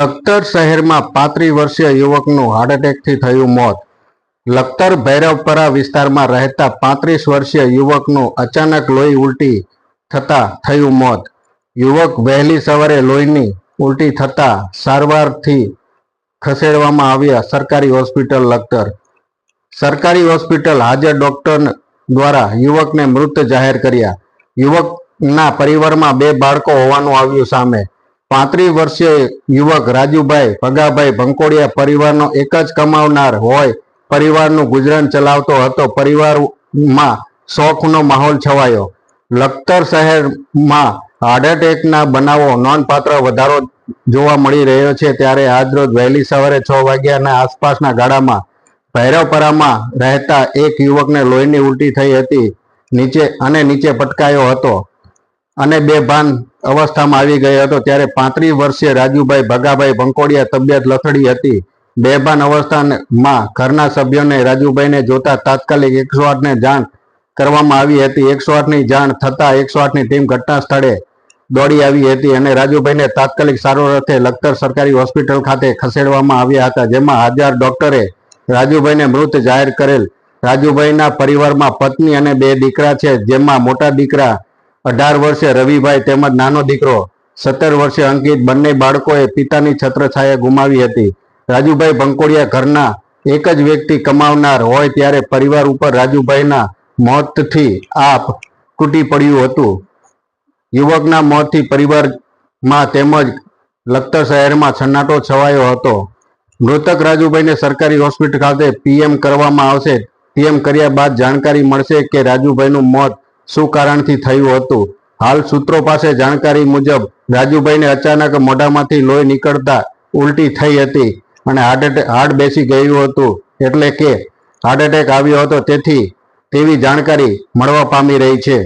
લખતર શહેરમાં પાંત્રીસ વર્ષીય યુવકનું હાર્ટ એટેકથી થયું મોત. લખતર ભૈરવપરા વિસ્તારમાં રહેતા પાંત્રીસ વર્ષીય યુવકનું અચાનક લોહી ઉલટી થતા થયું મોત. યુવક વહેલી સવારે લોહીની ઉલટી થતા સારવારથી ખસેડવામાં આવ્યા સરકારી હોસ્પિટલ લખતર. સરકારી હોસ્પિટલ હાજર ડોક્ટર દ્વારા યુવકને મૃત જાહેર કર્યા. યુવકના પરિવારમાં બે બાળકો હોવાનું આવ્યું સામે. પાંત્રીસ વર્ષીય યુવક રાજુભાઈ ભગાભાઈ ભંકોડિયા પરિવારનો એક જ કમાવનાર હોય, પરિવારનું ગુજરાન ચલાવતો હતો. પરિવારમાં શોખનો માહોલ છવાયો. લખતર શહેરમાં હાર્ટ એટેકના બનાવો નોંધપાત્ર વધારો જોવા મળી રહ્યો છે. ત્યારે આજરોજ વહેલી સવારે છ વાગ્યાના આસપાસના ગાળામાં ભૈરવપરામાં રહેતા એક યુવકને લોહીની ઉલટી થઈ હતી. નીચે અને નીચે પટકાયો હતો. અને બેભાન અવસ્થામાં આવી ગયો હતો ત્યારે પાંત્રીસ વર્ષીય રાજુભાઈ ભગાભાઈ ભંકોડિયા તબિયત લથડી હતી. બેભાન અવસ્થામાં ઘરના સભ્યોને રાજુભાઈને જોતા તાત્કાલિક એકસો આઠને જાણ કરવામાં આવી હતી. એકસો આઠની જાણ થતાં એકસો આઠની ટીમ ઘટના સ્થળે દોડી આવી હતી અને રાજુભાઈને તાત્કાલિક સારવાર અર્થે લખતર સરકારી હોસ્પિટલ ખાતે ખસેડવામાં આવ્યા હતા, જેમાં હાજર ડોક્ટરે રાજુભાઈને મૃત જાહેર કરેલ. રાજુભાઈના પરિવારમાં પત્ની અને બે દીકરા છે, જેમાં મોટા દીકરા અઢાર વર્ષે રવિભાઈ તેમજ નાનો દીકરો, સત્તર વર્ષે અંકિત બંને બાળકોએ પિતાની છત્રછાયા ગુમાવી હતી. રાજુભાઈ ભંકોડિયા ઘરના એક જ વ્યક્તિ કમાવનાર હોય ત્યારે પરિવાર ઉપર રાજુભાઈના મોતથી આપ તૂટી પડ્યું હતું. યુવકના મોતથી પરિવારમાં તેમજ લખતર શહેરમાં સન્નાટો છવાયો હતો. મૃતક રાજુભાઈને સરકારી હોસ્પિટલ ખાતે પીએમ કરવામાં આવશે. પીએમ કર્યા બાદ જાણકારી મળશે કે રાજુભાઈનું મોત શું કારણથી થયું હતું? હાલ સૂત્રો પાસે જાણકારી મુજબ, રાજુભાઈને અચાનક મોઢામાંથી લોહી નીકળતા ઉલટી થઈ હતી અને હાર્ટ એટેક, હાર્ટ બેસી ગયું હતું એટલે કે હાર્ટ એટેક આવ્યો હતો તેથી તેવી જાણકારી મળવા પામી રહી છે.